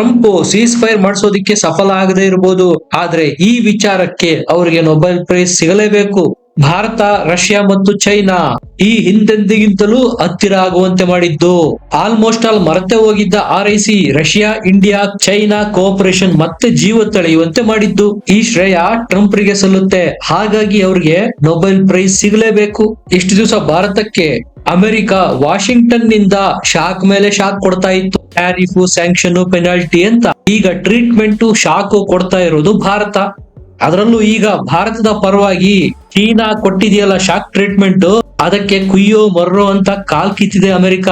Trump ceasefire ಮಾಡಿಸೋದಿಕ್ಕೆ ಸಫಲ ಆಗದೆ ಇರಬಹುದು ಆದ್ರೆ ಈ ವಿಚಾರಕ್ಕೆ ಅವರಿಗೆ ನೊಬೆಲ್ ಪ್ರೈಸ್ ಸಿಗಲೇಬೇಕು. ಭಾರತ, ರಷ್ಯಾ ಮತ್ತು ಚೈನಾ ಈ ಹಿಂದೆಂದಿಗಿಂತಲೂ ಹತ್ತಿರ ಆಗುವಂತೆ ಮಾಡಿದ್ದು. ಆಲ್ಮೋಸ್ಟ್ ಆಲ್ ಮರತೆ ಹೋಗಿದ್ದ R Russia India China cooperation ಮತ್ತೆ ಜೀವ ತಳೆಯುವಂತೆ ಮಾಡಿದ್ದು. ಈ ಶ್ರೇಯ ಟ್ರಂಪ್ರಿಗೆ ಸಲ್ಲುತ್ತೆ. ಹಾಗಾಗಿ ಅವ್ರಿಗೆ ನೊಬೆಲ್ ಪ್ರೈಸ್ ಸಿಗಲೇಬೇಕು. ಇಷ್ಟು ದಿವಸ ಭಾರತಕ್ಕೆ ಅಮೆರಿಕ ವಾಷಿಂಗ್ಟನ್ನಿಂದ ಶಾಕ್ ಮೇಲೆ ಶಾಕ್ ಕೊಡ್ತಾ ಇತ್ತು. ಟ್ಯಾರಿಫ್ ಸ್ಯಾಂಕ್ಷನ್ ಪೆನಾಲ್ಟಿ ಅಂತ ಈಗ ಟ್ರೀಟ್ಮೆಂಟ್ ಶಾಕ್ ಕೊಡ್ತಾ ಇರೋದು ಭಾರತ. ಅದರಲ್ಲೂ ಈಗ ಭಾರತದ ಪರವಾಗಿ ಚೀನಾ ಕೊಟ್ಟಿದೆಯಲ್ಲ ಶಾಕ್ ಟ್ರೀಟ್ಮೆಂಟ್, ಅದಕ್ಕೆ ಕುಯ್ಯೋ, ಮರ್ರೋ ಅಂತ ಕಾಲ್ ಕಿತ್ತಿದೆ ಅಮೆರಿಕ.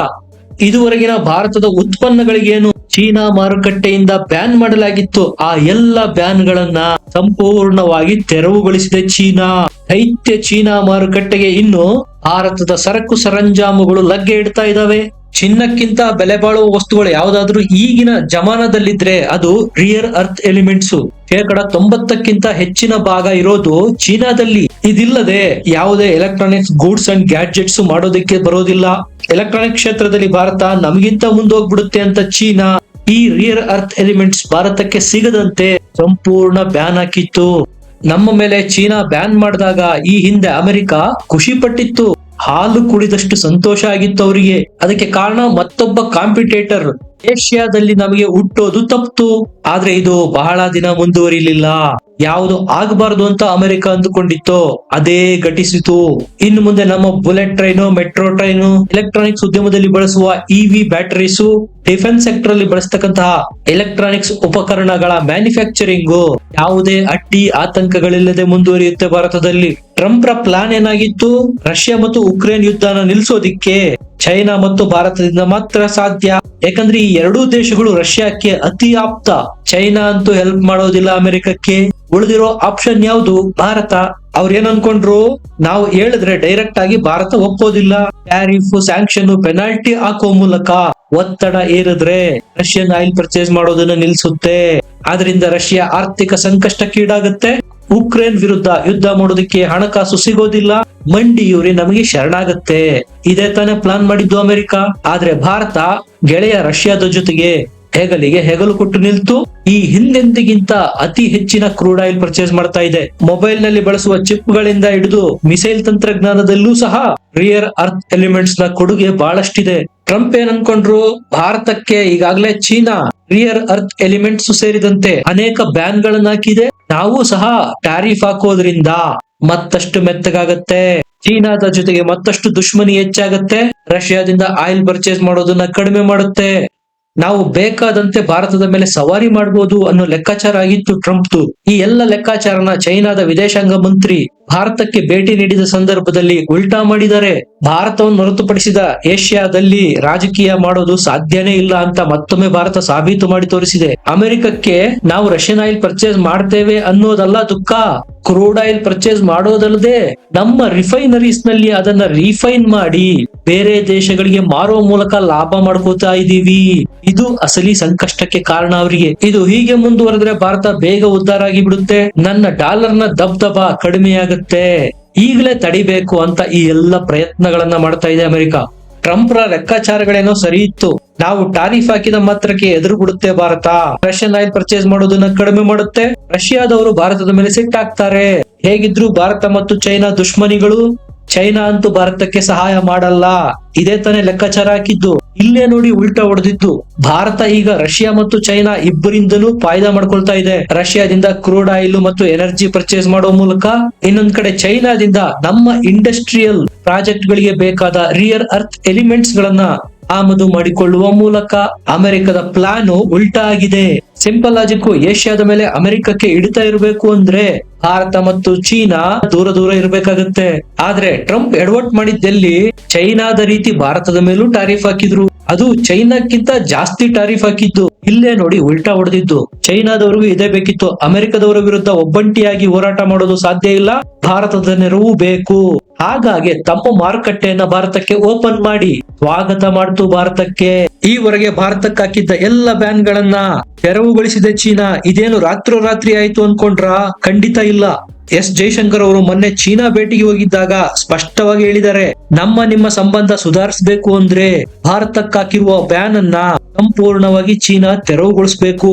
ಇದುವರೆಗಿನ ಭಾರತದ ಉತ್ಪನ್ನಗಳಿಗೇನು ಚೀನಾ ಮಾರುಕಟ್ಟೆಯಿಂದ ಬ್ಯಾನ್ ಮಾಡಲಾಗಿತ್ತು. ಆ ಎಲ್ಲ ಬ್ಯಾನ್ ಗಳನ್ನ ಸಂಪೂರ್ಣವಾಗಿ ತೆರವುಗೊಳಿಸಿದೆ ಚೀನಾ. ದೈತ್ಯ ಚೀನಾ ಮಾರುಕಟ್ಟೆಗೆ ಇನ್ನು ಭಾರತದ ಸರಕು ಸರಂಜಾಮುಗಳು ಲಗ್ಗೆ ಇಡ್ತಾ ಇದಾವೆ. ಚಿನ್ನಕ್ಕಿಂತ ಬೆಲೆ ಬಾಳುವ ವಸ್ತುಗಳು ಯಾವ್ದಾದ್ರೂ ಈಗಿನ ಜಮಾನದಲ್ಲಿದ್ರೆ ಅದು ರಿಯರ್ ಅರ್ತ್ ಎಲಿಮೆಂಟ್ಸ್ ಶೇಕಡ ತೊಂಬತ್ತಕ್ಕಿಂತ ಹೆಚ್ಚಿನ ಭಾಗ ಇರೋದು ಚೀನಾದಲ್ಲಿ. ಇದಿಲ್ಲದೆ ಯಾವುದೇ ಎಲೆಕ್ಟ್ರಾನಿಕ್ಸ್ ಗೂಡ್ಸ್ ಅಂಡ್ ಗ್ಯಾಡ್ಜೆಟ್ಸ್ ಮಾಡೋದಕ್ಕೆ ಬರೋದಿಲ್ಲ. ಎಲೆಕ್ಟ್ರಾನಿಕ್ ಕ್ಷೇತ್ರದಲ್ಲಿ ಭಾರತ ನಮಗಿಂತ ಮುಂದೋಗ್ಬಿಡುತ್ತೆ ಅಂತ ಚೀನಾ. ಈ ರಿಯರ್ ಅರ್ತ್ ಎಲಿಮೆಂಟ್ಸ್ ಭಾರತಕ್ಕೆ ಸಿಗದಂತೆ ಸಂಪೂರ್ಣ ಬ್ಯಾನ್ ಹಾಕಿತ್ತು. ನಮ್ಮ ಮೇಲೆ ಚೀನಾ ಬ್ಯಾನ್ ಮಾಡಿದಾಗ ಈ ಹಿಂದೆ ಅಮೆರಿಕ ಖುಷಿ ಪಟ್ಟಿತ್ತು ಹಾಲು ಕುಡಿದಷ್ಟು ಸಂತೋಷ ಆಗಿತ್ತು ಅವರಿಗೆ. ಅದಕ್ಕೆ ಕಾರಣ ಮತ್ತೊಬ್ಬ ಕಾಂಪಿಟೇಟರ್. ಏಷ್ಯಾದಲ್ಲಿ ನಮಗೆ ಹುಟ್ಟೋದು ತಪ್ಪಿತು ಆದ್ರೆ ಇದು ಬಹಳ ದಿನ ಮುಂದುವರಿಲಿಲ್ಲ. ಯಾವುದು ಆಗಬಾರದು ಅಂತ ಅಮೆರಿಕ ಅಂದುಕೊಂಡಿತ್ತೋ, ಅದೇ ಘಟಿಸಿತು. ಇನ್ನು ಮುಂದೆ ನಮ್ಮ bullet train, metro train, electronics ಉದ್ಯಮದಲ್ಲಿ ಬಳಸುವ ಇವಿ ಬ್ಯಾಟರೀಸು, ಡಿಫೆನ್ಸ್ ಸೆಕ್ಟರ್ ಅಲ್ಲಿ ಬಳಸ್ತಕ್ಕಂತಹ ಎಲೆಕ್ಟ್ರಾನಿಕ್ಸ್ ಉಪಕರಣಗಳ ಮ್ಯಾನುಫ್ಯಾಕ್ಚರಿಂಗ್ ಯಾವುದೇ ಅಡ್ಡಿ ಆತಂಕಗಳಿಲ್ಲದೆ ಮುಂದುವರಿಯುತ್ತೆ ಭಾರತದಲ್ಲಿ. ಟ್ರಂಪ್ ರ ಪ್ಲಾನ್ ಏನಾಗಿತ್ತು? ರಷ್ಯಾ ಮತ್ತು ಉಕ್ರೇನ್ ಯುದ್ಧನ ನಿಲ್ಲಿಸೋದಿಕ್ಕೆ ಚೈನಾ ಮತ್ತು ಭಾರತದಿಂದ ಮಾತ್ರ ಸಾಧ್ಯ. ಯಾಕಂದ್ರೆ ಈ ಎರಡೂ ದೇಶಗಳು ರಷ್ಯಾಕ್ಕೆ ಅತಿ ಆಪ್ತ. ಚೈನಾ ಅಂತೂ ಹೆಲ್ಪ್ ಮಾಡೋದಿಲ್ಲ ಅಮೆರಿಕಕ್ಕೆ. ಉಳಿದಿರೋ ಆಪ್ಷನ್ ಯಾವುದು? ಭಾರತ. ಅವ್ರ ಏನ್ ಅನ್ಕೊಂಡ್ರು? ನಾವು ಹೇಳಿದ್ರೆ ಡೈರೆಕ್ಟ್ ಆಗಿ ಭಾರತ ಒಪ್ಪೋದಿಲ್ಲ ಟ್ಯಾರಿಫ್ ಸ್ಯಾಂಕ್ಷನ್ ಪೆನಾಲ್ಟಿ ಹಾಕೋ ಮೂಲಕ ಒತ್ತಡ ಏರಿದ್ರೆ ರಷ್ಯನ್ ಆಯಿಲ್ ಪರ್ಚೇಸ್ ಮಾಡೋದನ್ನ ನಿಲ್ಸುತ್ತೆ. ಆದ್ರಿಂದ ರಷ್ಯಾ ಆರ್ಥಿಕ ಸಂಕಷ್ಟಕ್ಕೀಡಾಗುತ್ತೆ. ಉಕ್ರೇನ್ ವಿರುದ್ಧ ಯುದ್ಧ ಮಾಡೋದಕ್ಕೆ ಹಣಕಾಸು ಸಿಗೋದಿಲ್ಲ. ಮಂಡಿಯೂರಿ ನಮಗೆ ಶರಣಾಗತ್ತೆ. ಇದೇ ತಾನೇ ಪ್ಲಾನ್ ಮಾಡಿದ್ದು ಅಮೆರಿಕ. ಆದ್ರೆ ಭಾರತ ಗೆಳೆಯ ರಷ್ಯಾದ ಜೊತೆಗೆ ಹೆಗಲಿಗೆ ಹೆಗಲು ಕೊಟ್ಟು ನಿಲ್ತು. ಈ ಹಿಂದೆಂದಿಗಿಂತ ಅತಿ ಹೆಚ್ಚಿನ ಕ್ರೂಡ್ ಆಯಿಲ್ ಪರ್ಚೇಸ್ ಮಾಡ್ತಾ ಇದೆ. ಮೊಬೈಲ್ನಲ್ಲಿ ಬಳಸುವ ಚಿಪ್ ಗಳಿಂದ ಹಿಡಿದು ಮಿಸೈಲ್ ತಂತ್ರಜ್ಞಾನದಲ್ಲೂ ಸಹ ರಿಯರ್ ಅರ್ತ್ ಎಲಿಮೆಂಟ್ಸ್ನ ಕೊಡುಗೆ ಬಹಳಷ್ಟಿದೆ. ಟ್ರಂಪ್ ಏನ್ ಅನ್ಕೊಂಡ್ರು ಭಾರತಕ್ಕೆ ಈಗಾಗಲೇ ಚೀನಾ ರಿಯರ್ ಅರ್ತ್ ಎಲಿಮೆಂಟ್ಸ್ ಸೇರಿದಂತೆ ಅನೇಕ ಬ್ಯಾನ್ ಗಳನ್ನ ಹಾಕಿದೆ ನಾವು ಸಹ ಟ್ಯಾರಿಫ್ ಹಾಕೋದ್ರಿಂದ ಮತ್ತಷ್ಟು ಮೆತ್ತಗಾಗತ್ತೆ. ಚೀನಾದ ಜೊತೆಗೆ ಮತ್ತಷ್ಟು ದುಶ್ಮನಿ ಹೆಚ್ಚಾಗತ್ತೆ. ರಷ್ಯಾದಿಂದ ಆಯಿಲ್ ಪರ್ಚೇಸ್ ಮಾಡೋದನ್ನ ಕಡಿಮೆ ಮಾಡುತ್ತೆ. ನಾವು ಬೇಕಾದಂತೆ ಭಾರತದ ಮೇಲೆ ಸವಾರಿ ಮಾಡಬಹುದು ಅನ್ನೋ ಲೆಕ್ಕಾಚಾರ ಆಗಿತ್ತು ಟ್ರಂಪ್ದು. ಈ ಎಲ್ಲ ಲೆಕ್ಕಾಚಾರನ ಚೈನಾದ ವಿದೇಶಾಂಗ ಮಂತ್ರಿ ಭಾರತಕ್ಕೆ ಭೇಟಿ ನೀಡಿದ ಸಂದರ್ಭದಲ್ಲಿ ಉಲ್ಟಾ ಮಾಡಿದರೆ ಭಾರತವನ್ನು ಹೊರತುಪಡಿಸಿದ ಏಷ್ಯಾದಲ್ಲಿ ರಾಜಕೀಯ ಮಾಡೋದು ಸಾಧ್ಯನೇ ಇಲ್ಲ ಅಂತ ಮತ್ತೊಮ್ಮೆ ಭಾರತ ಸಾಬೀತು ಮಾಡಿ ತೋರಿಸಿದೆ. ಅಮೆರಿಕಕ್ಕೆ ನಾವು ರಷ್ಯನ್ ಆಯಿಲ್ ಪರ್ಚೇಸ್ ಮಾಡ್ತೇವೆ ಅನ್ನೋದಲ್ಲ ದುಃಖ. ಕ್ರೂಡ್ ಆಯಿಲ್ ಪರ್ಚೇಸ್ ಮಾಡೋದಲ್ಲದೆ ನಮ್ಮ ರಿಫೈನರೀಸ್ನಲ್ಲಿ ಅದನ್ನ ರಿಫೈನ್ ಮಾಡಿ ಬೇರೆ ದೇಶಗಳಿಗೆ ಮಾರುವ ಮೂಲಕ ಲಾಭ ಮಾಡ್ಕೋತಾ ಇದೀವಿ ಇದು ಅಸಲಿ ಸಂಕಷ್ಟಕ್ಕೆ ಕಾರಣ ಅವರಿಗೆ. ಇದು ಹೀಗೆ ಮುಂದುವರೆದ್ರೆ ಭಾರತ ಬೇಗ ಉದ್ದಾರ ಆಗಿ ಬಿಡುತ್ತೆ ನನ್ನ ಡಾಲರ್ನ ದಬ್ದಬ ಕಡಿಮೆಯಾಗುತ್ತೆ. ಈಗಲೇ ತಡಿಬೇಕು ಅಂತ ಈ ಎಲ್ಲ ಪ್ರಯತ್ನಗಳನ್ನ ಮಾಡ್ತಾ ಇದೆ ಅಮೆರಿಕ. ಟ್ರಂಪ್ ರ ಲೆಕ್ಕಾಚಾರಗಳೇನೋ ಸರಿ ಇತ್ತು. ನಾವು ಟಾರಿಫ್ ಹಾಕಿದ ಮಾತ್ರಕ್ಕೆ ಎದುರು ಬಿಡುತ್ತೆ ಭಾರತ. ರಷ್ಯನ್ ಆಯಿಲ್ ಪರ್ಚೇಸ್ ಮಾಡೋದನ್ನ ಕಡಿಮೆ ಮಾಡುತ್ತೆ. ರಷ್ಯಾದವರು ಭಾರತದ ಮೇಲೆ ಸಿಟ್ಟಾಗ್ತಾರೆ. ಹೇಗಿದ್ರು ಭಾರತ ಮತ್ತು ಚೈನಾ ದುಶ್ಮನಿಗಳು ಚೈನಾ ಅಂತೂ ಭಾರತಕ್ಕೆ ಸಹಾಯ ಮಾಡಲ್ಲ. ಇದೇ ತಾನೇ ಲೆಕ್ಕಾಚಾರ ಹಾಕಿದ್ದು. ಇಲ್ಲೇ ನೋಡಿ ಉಲ್ಟಾ ಹೊಡೆದಿದ್ದು. ಭಾರತ ಈಗ ರಷ್ಯಾ ಮತ್ತು ಚೈನಾ ಇಬ್ಬರಿಂದಲೂ ಫಾಯ್ದಾ ಮಾಡ್ಕೊಳ್ತಾ ಇದೆ. ರಷ್ಯಾದಿಂದ ಕ್ರೂಡ್ ಆಯಿಲ್ ಮತ್ತು ಎನರ್ಜಿ ಪರ್ಚೇಸ್ ಮಾಡೋ ಮೂಲಕ ಇನ್ನೊಂದ್ ಕಡೆ ಚೈನಾದಿಂದ ನಮ್ಮ ಇಂಡಸ್ಟ್ರಿಯಲ್ ಪ್ರಾಜೆಕ್ಟ್ ಗಳಿಗೆ ಬೇಕಾದ ರಿಯರ್ ಅರ್ತ್ ಎಲಿಮೆಂಟ್ಸ್ ಗಳನ್ನ ಆಮದು ಮಾಡಿಕೊಳ್ಳುವ ಮೂಲಕ ಅಮೆರಿಕದ ಪ್ಲಾನ್ ಉಲ್ಟಾ ಆಗಿದೆ. ಸಿಂಪಲ್ ಲಾಜಿಕ್ ಏಷ್ಯಾದ ಮೇಲೆ ಅಮೆರಿಕಕ್ಕೆ ಹಿಡಿತಾ ಇರಬೇಕು ಅಂದ್ರೆ ಭಾರತ ಮತ್ತು ಚೀನಾ ದೂರ ದೂರ ಇರಬೇಕಾಗತ್ತೆ. ಆದ್ರೆ ಟ್ರಂಪ್ ಎಡವಟ್ ಮಾಡಿದ್ದಲ್ಲಿ ಚೈನಾದ ರೀತಿ ಭಾರತದ ಮೇಲೂ ಟಾರಿಫ್ ಹಾಕಿದ್ರು. ಅದು ಚೈನಾಕ್ಕಿಂತ ಜಾಸ್ತಿ ಟಾರಿಫ್ ಹಾಕಿದ್ದು. ಇಲ್ಲೇ ನೋಡಿ ಉಲ್ಟಾ ಹೊಡೆದಿದ್ದು. ಚೈನಾದವರಿಗೂ ಇದೇ ಬೇಕಿತ್ತು. ಅಮೆರಿಕದವರ ವಿರುದ್ಧ ಒಬ್ಬಂಟಿಯಾಗಿ ಹೋರಾಟ ಮಾಡೋದು ಸಾಧ್ಯ ಇಲ್ಲ. ಭಾರತದ ನೆರವು ಬೇಕು. ಹಾಗಾಗಿ ತಮ್ಮ ಮಾರುಕಟ್ಟೆಯನ್ನ ಭಾರತಕ್ಕೆ ಓಪನ್ ಮಾಡಿ. ಸ್ವಾಗತ ಮಾಡ್ತು ಭಾರತಕ್ಕೆ. ಈವರೆಗೆ ಭಾರತಕ್ಕೆ ಹಾಕಿದ್ದ ಎಲ್ಲ ಬ್ಯಾನ್ ಗಳನ್ನ ತೆರವುಗೊಳಿಸಿದೆ ಚೀನಾ. ಇದೇನು ರಾತ್ರೋರಾತ್ರಿ ಆಯ್ತು ಅನ್ಕೊಂಡ್ರ? ಖಂಡಿತ ಇಲ್ಲ. ಎಸ್ ಜೈಶಂಕರ್ ಅವರು ಮೊನ್ನೆ ಚೀನಾ ಭೇಟಿಗೆ ಹೋಗಿದ್ದಾಗ ಸ್ಪಷ್ಟವಾಗಿ ಹೇಳಿದ್ದಾರೆ, ನಮ್ಮ ನಿಮ್ಮ ಸಂಬಂಧ ಸುಧಾರಿಸಬೇಕು ಅಂದ್ರೆ ಭಾರತಕ್ಕಾಕಿರುವ ಬ್ಯಾನ್ ಅನ್ನ ಸಂಪೂರ್ಣವಾಗಿ ಚೀನಾ ತೆರವುಗೊಳಿಸಬೇಕು.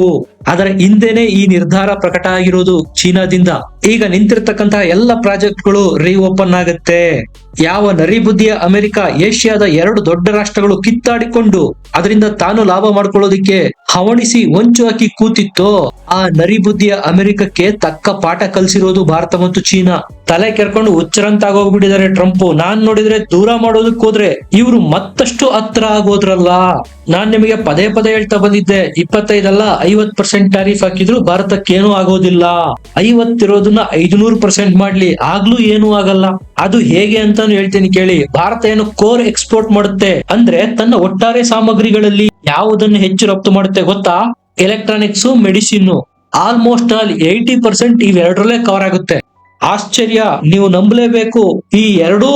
ಅದರ ಹಿಂದೆನೆ ಈ ನಿರ್ಧಾರ ಪ್ರಕಟ ಆಗಿರೋದು ಚೀನಾದಿಂದ. ಈಗ ನಿಂತಿರ್ತಕ್ಕಂತಹ ಎಲ್ಲ ಪ್ರಾಜೆಕ್ಟ್ಗಳು ರೀಓಪನ್ ಆಗುತ್ತೆ. ಯಾವ ನರಿಬುದ್ಧಿಯ ಅಮೆರಿಕ, ಏಷ್ಯಾದ ಎರಡು ದೊಡ್ಡ ರಾಷ್ಟ್ರಗಳು ಕಿತ್ತಾಡಿಕೊಂಡು ಅದರಿಂದ ತಾನು ಲಾಭ ಮಾಡ್ಕೊಳ್ಳೋದಿಕ್ಕೆ ಹವಣಿಸಿ ಹೊಂಚು ಹಾಕಿ ಕೂತಿತ್ತೋ, ಆ ನರಿಬುದ್ಧಿಯ ಅಮೆರಿಕಕ್ಕೆ ತಕ್ಕ ಪಾಠ ಕಲಿಸಿರೋದು ಭಾರತ. ಮತ್ತು ಚೀನಾ ತಲೆ ಕೆರ್ಕೊಂಡು ಹುಚ್ಚರಂತಾಗೋಗ್ಬಿಟ್ಟಿದ್ದಾರೆ ಟ್ರಂಪ್. ನಾನ್ ನೋಡಿದ್ರೆ ದೂರ ಮಾಡೋದಕ್ ಹೋದ್ರೆ ಇವ್ರು ಮತ್ತಷ್ಟು ಹತ್ರ ಆಗೋದ್ರಲ್ಲ. ನಾನ್ ನಿಮಗೆ ಪದೇ ಪದೇ ಹೇಳ್ತಾ ಬಂದಿದ್ದೆ, ಇಪ್ಪತ್ತೈದಲ್ಲ ಐವತ್ ಪರ್ಸೆಂಟ್ ಟ್ಯಾರಿಫ್ ಹಾಕಿದ್ರು ಭಾರತಕ್ಕೇನು ಆಗೋದಿಲ್ಲ. ಐವತ್ತಿರೋದನ್ನ ಐದುನೂರು ಪರ್ಸೆಂಟ್ ಮಾಡ್ಲಿ, ಆಗ್ಲೂ ಏನೂ ಆಗಲ್ಲ. ಅದು ಹೇಗೆ ಅಂತಾನು ಹೇಳ್ತೀನಿ ಕೇಳಿ. ಭಾರತ ಏನು ಕೋರ್ ಎಕ್ಸ್ಪೋರ್ಟ್ ಮಾಡುತ್ತೆ ಅಂದ್ರೆ ತನ್ನ ಒಟ್ಟಾರೆ ಸಾಮಗ್ರಿಗಳಲ್ಲಿ ಯಾವುದನ್ನು ಹೆಚ್ಚು ರಫ್ತು ಮಾಡುತ್ತೆ ಗೊತ್ತಾ? Electronics medicine almost all eighty percent ಇವೆರಡರಲ್ಲೇ cover ಆಗುತ್ತೆ. ಆಶ್ಚರ್ಯ, ನೀವು ನಂಬಲೇಬೇಕು, ಈ ಎರಡೂ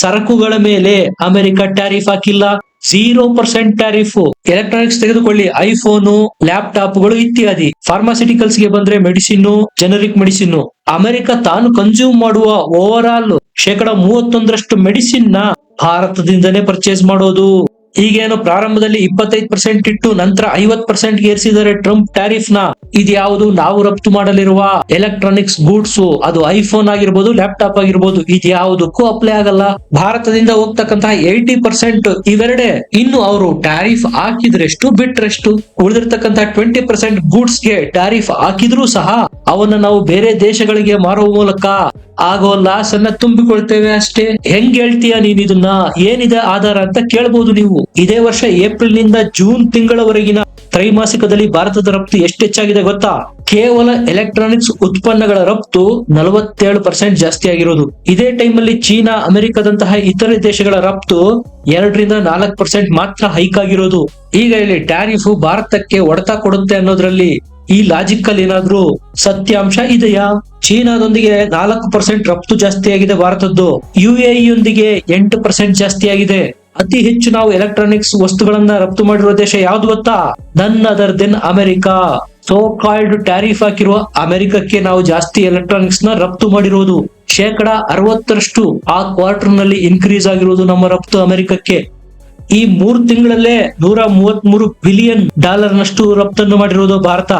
ಸರಕುಗಳ ಮೇಲೆ ಅಮೆರಿಕ ಟ್ಯಾರಿಫ್ ಹಾಕಿಲ್ಲ. ಝೀರೋ ಪರ್ಸೆಂಟ್ ಟ್ಯಾರಿಫ್ ಎಲೆಕ್ಟ್ರಾನಿಕ್ಸ್ ತೆಗೆದುಕೊಳ್ಳಿ, ಐಫೋನು, ಲ್ಯಾಪ್ಟಾಪ್ಗಳು ಇತ್ಯಾದಿ. ಫಾರ್ಮಾಸಿಟಿಕಲ್ಸ್ಗೆ ಬಂದ್ರೆ ಮೆಡಿಸಿನ್ ಜನರಿಕ್ ಮೆಡಿಸಿನ್ ಅಮೆರಿಕ ತಾನು ಕನ್ಸ್ಯೂಮ್ ಮಾಡುವ ಓವರ್ ಆಲ್ ಶೇಕಡ ಮೂವತ್ತೊಂದರಷ್ಟು ಮೆಡಿಸಿನ್ನ ಭಾರತದಿಂದನೇ ಪರ್ಚೇಸ್ ಮಾಡೋದು. ಈಗೇನು ಪ್ರಾರಂಭದಲ್ಲಿ ಇಪ್ಪತ್ತೈದು ಪರ್ಸೆಂಟ್ ಇಟ್ಟು ನಂತರ ಐವತ್ ಪರ್ಸೆಂಟ್ ಏರಿಸಿದರೆ ಟ್ರಂಪ್ ಟ್ಯಾರಿಫ್ನ ಇದ್ಯಾವುದು ನಾವು ರಫ್ತು ಮಾಡಲಿರುವ ಎಲೆಕ್ಟ್ರಾನಿಕ್ಸ್ ಗೂಡ್ಸ್, ಅದು ಐಫೋನ್ ಆಗಿರ್ಬೋದು, ಲ್ಯಾಪ್ಟಾಪ್ ಆಗಿರ್ಬೋದು, ಇದ್ಯಾವುದಕ್ಕೂ ಅಪ್ಲೈ ಆಗಲ್ಲ. ಭಾರತದಿಂದ ಹೋಗ್ತಕ್ಕಂತಹ ಏಯ್ಟಿ ಪರ್ಸೆಂಟ್ ಇವೆರಡೆ ಇನ್ನು ಅವರು ಟ್ಯಾರಿಫ್ ಹಾಕಿದ್ರೆಷ್ಟು ಬಿಟ್ರೆಷ್ಟು? ಉಳಿದಿರ್ತಕ್ಕಂತಹ ಟ್ವೆಂಟಿ ಪರ್ಸೆಂಟ್ ಗೂಡ್ಸ್ಗೆ ಟ್ಯಾರಿಫ್ ಹಾಕಿದ್ರೂ ಸಹ ಅವನ್ನ ನಾವು ಬೇರೆ ದೇಶಗಳಿಗೆ ಮಾರುವ ಮೂಲಕ ಆಗೋ ಲಾಸ್ ಅನ್ನ ತುಂಬಿಕೊಳ್ತೇವೆ ಅಷ್ಟೇ. ಹೆಂಗ್ ಹೇಳ್ತೀಯ ನೀನ್ ಇದನ್ನ? ಏನಿದೆ ಆಧಾರ ಅಂತ ಕೇಳಬಹುದು ನೀವು. ಇದೇ ವರ್ಷ ಏಪ್ರಿಲ್ನಿಂದ ಜೂನ್ ತಿಂಗಳವರೆಗಿನ ತ್ರೈಮಾಸಿಕದಲ್ಲಿ ಭಾರತದ ರಫ್ತು ಎಷ್ಟು ಹೆಚ್ಚಾಗಿದೆ ಗೊತ್ತಾ? ಕೇವಲ ಎಲೆಕ್ಟ್ರಾನಿಕ್ಸ್ ಉತ್ಪನ್ನಗಳ ರಫ್ತು ನಲವತ್ತೇಳು ಪರ್ಸೆಂಟ್ ಜಾಸ್ತಿ ಆಗಿರೋದು. ಇದೇ ಟೈಮ್ ಅಲ್ಲಿ ಚೀನಾ, ಅಮೆರಿಕದಂತಹ ಇತರೆ ದೇಶಗಳ ರಫ್ತು ಎರಡರಿಂದ ನಾಲ್ಕು ಪರ್ಸೆಂಟ್ ಮಾತ್ರ ಹೈಕ್ ಆಗಿರೋದು. ಈಗ ಇಲ್ಲಿ ಟ್ಯಾರಿಫ್ ಭಾರತಕ್ಕೆ ಒಡತ ಕೊಡುತ್ತೆ ಅನ್ನೋದ್ರಲ್ಲಿ ಈ ಲಾಜಿಕಲ್ ಏನಾದ್ರೂ ಸತ್ಯಾಂಶ ಇದೆಯಾ? ಚೀನಾದೊಂದಿಗೆ ನಾಲ್ಕು ಪರ್ಸೆಂಟ್ ರಫ್ತು ಜಾಸ್ತಿ ಆಗಿದೆ ಭಾರತದ್ದು. ಯು ಯೊಂದಿಗೆ ಎಂಟು ಪರ್ಸೆಂಟ್ ಜಾಸ್ತಿ ಆಗಿದೆ. ಅತಿ ಹೆಚ್ಚು ನಾವು ಎಲೆಕ್ಟ್ರಾನಿಕ್ಸ್ ವಸ್ತುಗಳನ್ನ ರಫ್ತು ಮಾಡಿರುವ ದೇಶ ಯಾವ್ದು ಗೊತ್ತಾ? None other than America. So called tariff ಹಾಕಿರುವ ಅಮೆರಿಕಕ್ಕೆ ನಾವು ಜಾಸ್ತಿ ಎಲೆಕ್ಟ್ರಾನಿಕ್ಸ್ನ ರಫ್ತು ಮಾಡಿರೋದು. ಶೇಕಡ ಅರವತ್ತರಷ್ಟು ಆ ಕ್ವಾರ್ಟರ್ನಲ್ಲಿ ಇನ್ಕ್ರೀಸ್ ಆಗಿರೋದು ನಮ್ಮ ರಫ್ತು ಅಮೆರಿಕಕ್ಕೆ. ಈ ಮೂರು ತಿಂಗಳಲ್ಲೇ ನೂರ ಮೂವತ್ತ್ ಮೂರು ಬಿಲಿಯನ್ ಡಾಲರ್ ನಷ್ಟು ರಫ್ತನ್ನು ಮಾಡಿರುವುದು ಭಾರತ.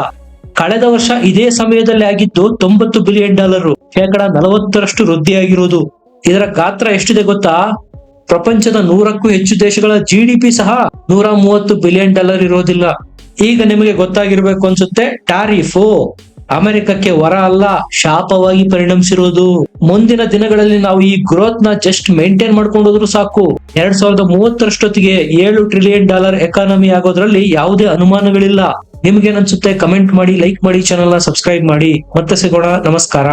ಕಳೆದ ವರ್ಷ ಇದೇ ಸಮಯದಲ್ಲಿ ಆಗಿದ್ದು ತೊಂಬತ್ತು ಬಿಲಿಯನ್ ಡಾಲರ್ ಶೇಕಡ ನಲವತ್ತರಷ್ಟು ವೃದ್ಧಿಯಾಗಿರುವುದು. ಇದರ ಗಾತ್ರ ಎಷ್ಟಿದೆ ಗೊತ್ತಾ? ಪ್ರಪಂಚದ ನೂರಕ್ಕೂ ಹೆಚ್ಚು ದೇಶಗಳ ಜಿಡಿಪಿ ಸಹ ನೂರ ಮೂವತ್ತು ಬಿಲಿಯನ್ ಡಾಲರ್ ಇರೋದಿಲ್ಲ. ಈಗ ನಿಮಗೆ ಗೊತ್ತಾಗಿರ್ಬೇಕು ಅನ್ಸುತ್ತೆ ಟಾರಿಫ್ ಅಮೆರಿಕಕ್ಕೆ ವರ ಅಲ್ಲ, ಶಾಪವಾಗಿ ಪರಿಣಮಿಸಿರುವುದು ಮುಂದಿನ ದಿನಗಳಲ್ಲಿ ನಾವು ಈ ಗ್ರೋತ್ನ ಜಸ್ಟ್ ಮೇಂಟೈನ್ ಮಾಡ್ಕೊಂಡು ಹೋದ್ರು ಸಾಕು. ಎರಡ್ ಸಾವಿರದ ಮೂವತ್ತರಷ್ಟೊತ್ತಿಗೆ ಏಳು ಟ್ರಿಲಿಯನ್ ಡಾಲರ್ ಎಕಾನಮಿ ಆಗೋದ್ರಲ್ಲಿ ಯಾವುದೇ ಅನುಮಾನಗಳಿಲ್ಲ. ನಿಮ್ಗೇನನ್ಸುತ್ತೆ ಕಮೆಂಟ್ ಮಾಡಿ ಲೈಕ್ ಮಾಡಿ ಚಾನೆಲ್ನ ಸಬ್ಸ್ಕ್ರೈಬ್ ಮಾಡಿ. ಮತ್ತೆ ಸಿಗೋಣ ನಮಸ್ಕಾರ.